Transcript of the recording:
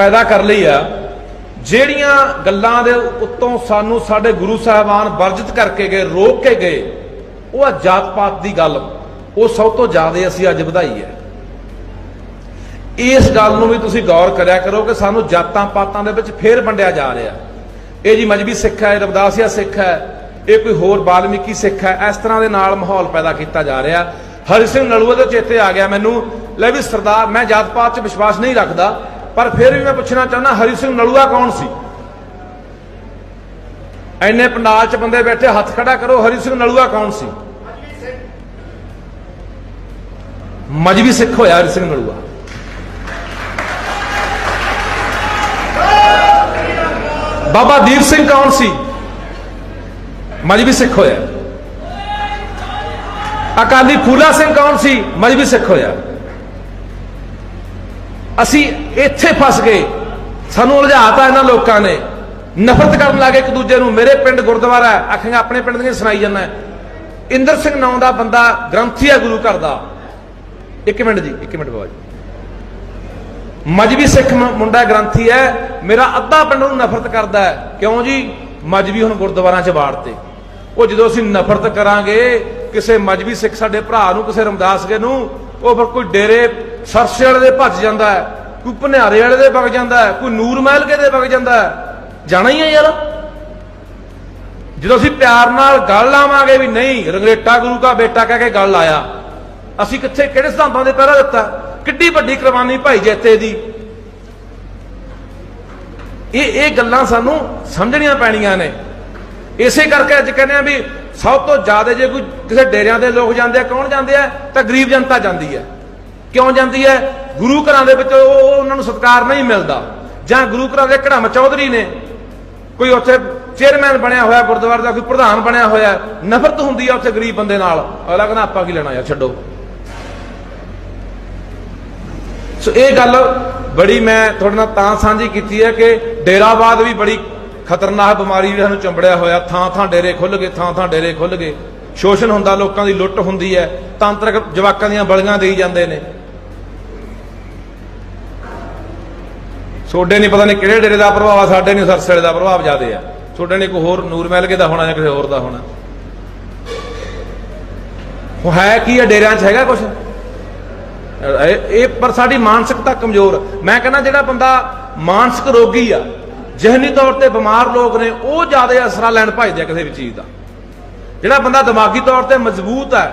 ਪੈਦਾ ਕਰ ਲਈ ਆ, ਜਿਹੜੀਆਂ ਗੱਲਾਂ ਦੇ ਉੱਤੋਂ ਸਾਨੂੰ ਸਾਡੇ ਗੁਰੂ ਸਾਹਿਬਾਨ ਵਰਜਿਤ ਕਰਕੇ ਗਏ, ਰੋਕ ਕੇ ਗਏ, ਉਹ ਆ ਜਾਤ ਪਾਤ ਦੀ ਗੱਲ। ਉਹ ਸਭ ਤੋਂ ਜ਼ਿਆਦਾ ਅਸੀਂ ਅੱਜ ਵਧਾਈ ਹੈ। ਇਸ ਗੱਲ ਨੂੰ ਵੀ ਤੁਸੀਂ ਗੌਰ ਕਰਿਆ ਕਰੋ ਕਿ ਸਾਨੂੰ ਜਾਤਾਂ ਪਾਤਾਂ ਦੇ ਵਿੱਚ ਫੇਰ ਵੰਡਿਆ ਜਾ ਰਿਹਾ। ਇਹ ਜੀ ਮਜਬੀ ਸਿੱਖ ਹੈ, ਇਹ ਰਵਦਾਸੀਆ ਸਿੱਖ ਹੈ, ਇਹ ਕੋਈ ਹੋਰ ਬਾਲਮੀਕੀ ਸਿੱਖ ਹੈ, ਇਸ ਤਰ੍ਹਾਂ ਦੇ ਨਾਲ ਮਾਹੌਲ ਪੈਦਾ ਕੀਤਾ ਜਾ ਰਿਹਾ। ਹਰੀ ਸਿੰਘ ਨਲੂਆ ਦੇ ਚੇਤੇ ਆ ਗਿਆ ਮੈਨੂੰ, ਲੈ ਵੀ ਸਰਦਾਰ, ਮੈਂ ਜਾਤ ਪਾਤ 'ਚ ਵਿਸ਼ਵਾਸ ਨਹੀਂ ਰੱਖਦਾ। ਪਰ ਫਿਰ ਵੀ ਮੈਂ ਪੁੱਛਣਾ ਚਾਹੁੰਦਾ, ਹਰੀ ਸਿੰਘ ਨਲੂਆ ਕੌਣ ਸੀ? ਐਨੇ ਪੰਡਾਲ 'ਚ ਬੰਦੇ ਬੈਠੇ, ਹੱਥ ਖੜਾ ਕਰੋ, ਹਰੀ ਸਿੰਘ ਨਲੂਆ ਕੌਣ ਸੀ? ਮਜਬੀ ਸਿੱਖ ਹੋਇਆ ਹਰੀ ਸਿੰਘ ਨਲੂਆ। ਬਾਬਾ ਦੀਪ ਸਿੰਘ ਕੌਣ ਸੀ? ਮਜਬੀ ਸਿੱਖ ਹੋਇਆ। ਅਕਾਲੀ ਫੂਲਾ ਸਿੰਘ ਕੌਣ ਸੀ? ਮਜਬੀ ਸਿੱਖ ਹੋਇਆ। ਅਸੀਂ ਇੱਥੇ ਫਸ ਗਏ। ਸਾਨੂੰ ਉਲਝਾਤਾ ਇਹਨਾਂ ਲੋਕਾਂ ਨੇ। ਨਫ਼ਰਤ ਕਰਨ ਲੱਗੇ ਇੱਕ ਦੂਜੇ ਨੂੰ। ਮੇਰੇ ਪਿੰਡ ਗੁਰਦੁਆਰਾ ਹੈ। ਆਪਣੇ ਪਿੰਡ ਦੀਆਂ ਸੁਣਾਈ ਜਾਂਦਾ ਇੰਦਰ ਸਿੰਘ ਨਾਮ ਦਾ ਬੰਦਾ ਗ੍ਰੰਥੀ ਹੈ ਗੁਰੂ ਘਰ ਦਾ। ਇੱਕ ਮਿੰਟ ਜੀ, ਇੱਕ ਮਿੰਟ ਬਾਬਾ ਜੀ। ਮਜਬੀ ਸਿੱਖ ਮੁੰਡਾ ਗ੍ਰੰਥੀ ਹੈ। ਮੇਰਾ ਅੱਧਾ ਪਿੰਡ ਨੂੰ ਨਫ਼ਰਤ ਕਰਦਾ ਹੈ। ਕਿਉਂ ਜੀ? ਮਜਬੀ ਹੁਣ ਗੁਰਦੁਆਰਾਂ 'ਚ ਵਾੜਤੇ। ਉਹ ਜਦੋਂ ਅਸੀਂ ਨਫ਼ਰਤ ਕਰਾਂਗੇ, ਕਿਸੇ ਮਜਬੀ ਸਿੱਖ ਸਾਡੇ ਭਰਾ ਨੂੰ, ਕਿਸੇ ਰਮਦਾਸ ਕੇ ਨੂੰ, ਉਹ ਫਿਰ ਕੋਈ ਡੇਰੇ ਸਰਸੇ ਵਾਲੇ ਦੇ ਭੱਜ ਜਾਂਦਾ ਹੈ, ਕੋਈ ਭਨਿਆਰੇ ਵਾਲੇ ਦੇ ਵਗ ਜਾਂਦਾ ਹੈ, ਕੋਈ ਨੂਰ ਮਹਿਲ ਕੇ ਦੇ ਵਗ ਜਾਂਦਾ ਹੈ। ਜਾਣਾ ਹੀ ਹੈ ਯਾਰ। ਜਦੋਂ ਅਸੀਂ ਪਿਆਰ ਨਾਲ ਗੱਲ ਲਾਵਾਂਗੇ ਵੀ ਨਹੀਂ, ਰੰਗਰੇਟਾ ਗੁਰੂ ਦਾ ਬੇਟਾ ਕਹਿ ਕੇ ਗੱਲ ਆਇਆ। ਅਸੀਂ ਕਿੱਥੇ, ਕਿਹੜੇ ਸਿਧਾਂਤਾਂ ਦੇ ਪਹਿਰਾ ਦਿੱਤਾ ਕਿੱਡੀ ਵੱਡੀ ਕੁਰਬਾਨੀ ਭਾਈ ਜੈਤੇ ਦੀ। ਇਹ ਇਹ ਗੱਲਾਂ ਸਾਨੂੰ ਸਮਝਣੀਆਂ ਪੈਣੀਆਂ ਨੇ। ਇਸੇ ਕਰਕੇ ਅੱਜ ਕਹਿੰਦੇ ਆ ਵੀ ਸਭ ਤੋਂ ਜ਼ਿਆਦਾ ਜੇ ਕੋਈ ਕਿਸੇ ਡੇਰਿਆਂ ਦੇ ਲੋਕ ਜਾਂਦੇ ਆ, ਕੌਣ ਜਾਂਦੇ ਆ? ਤਾਂ ਗਰੀਬ ਜਨਤਾ ਜਾਂਦੀ ਹੈ। ਕਿਉਂ ਜਾਂਦੀ ਹੈ? ਗੁਰੂ ਘਰਾਂ ਦੇ ਵਿੱਚ ਉਹ ਉਹਨਾਂ ਨੂੰ ਸਤਿਕਾਰ ਨਹੀਂ ਮਿਲਦਾ। ਜਾਂ ਗੁਰੂ ਘਰਾਂ ਦੇ ਘੜਮ ਚੌਧਰੀ ਨੇ ਕੋਈ ਉੱਥੇ ਚੇਅਰਮੈਨ ਬਣਿਆ ਹੋਇਆ, ਗੁਰਦੁਆਰੇ ਦਾ ਕੋਈ ਪ੍ਰਧਾਨ ਬਣਿਆ ਹੋਇਆ, ਨਫ਼ਰਤ ਹੁੰਦੀ ਆ ਉੱਥੇ ਗਰੀਬ ਬੰਦੇ ਨਾਲ। ਅਗਲਾ ਕਹਿੰਦਾ, ਆਪਾਂ ਕੀ ਲੈਣਾ ਯਾਰ, ਛੱਡੋ। ਸੋ ਇਹ ਗੱਲ ਬੜੀ ਮੈਂ ਤੁਹਾਡੇ ਨਾਲ ਤਾਂ ਸਾਂਝੀ ਕੀਤੀ ਹੈ ਕਿ ਡੇਰਾਵਾਦ ਵੀ ਬੜੀ ਖਤਰਨਾਕ ਬਿਮਾਰੀ ਵੀ ਸਾਨੂੰ ਚੰਬੜਿਆ ਹੋਇਆ। ਥਾਂ ਥਾਂ ਡੇਰੇ ਖੁੱਲ ਗਏ ਥਾਂ ਥਾਂ ਡੇਰੇ ਖੁੱਲ ਗਏ। ਸ਼ੋਸ਼ਣ ਹੁੰਦਾ, ਲੋਕਾਂ ਦੀ ਲੁੱਟ ਹੁੰਦੀ ਹੈ। ਤਾਂਤਰਿਕ ਜਵਾਕਾਂ ਦੀਆਂ ਬਲੀਆਂ ਦੇਈ ਜਾਂਦੇ ਨੇ। ਸੋਡੇ ਨਹੀਂ ਪਤਾ ਨਹੀਂ ਕਿਹੜੇ ਡੇਰੇ ਦਾ ਪ੍ਰਭਾਵ ਆ, ਸਾਡੇ ਨਹੀਂ ਸਰਸੜੇ ਦਾ ਪ੍ਰਭਾਵ ਜ਼ਿਆਦੇ ਆ। ਸੋਡੇ ਨੇ ਕੋਈ ਹੋਰ ਨੂਰ ਮਹਿਲਕੇ ਦਾ ਹੋਣਾ ਜਾਂ ਕਿਸੇ ਹੋਰ ਦਾ ਹੋਣਾ। ਉਹ ਹੈ ਕੀ ਆ ਡੇਰਿਆਂ 'ਚ ਹੈਗਾ ਕੁਝ ਇਹ ਇਹ ਪਰ ਸਾਡੀ ਮਾਨਸਿਕਤਾ ਕਮਜ਼ੋਰ ਮੈਂ ਕਹਿੰਦਾ ਜਿਹੜਾ ਬੰਦਾ ਮਾਨਸਿਕ ਰੋਗੀ ਆ, ਜਿਹਨੀ ਤੌਰ ਤੇ ਬਿਮਾਰ ਲੋਕ ਨੇ, ਉਹ ਜ਼ਿਆਦਾ ਅਸਰਾ ਲੈਣ ਭਜਦੇ ਆ ਕਿਸੇ ਵੀ ਚੀਜ਼ ਦਾ। ਜਿਹੜਾ ਬੰਦਾ ਦਿਮਾਗੀ ਤੌਰ ਤੇ ਮਜ਼ਬੂਤ ਹੈ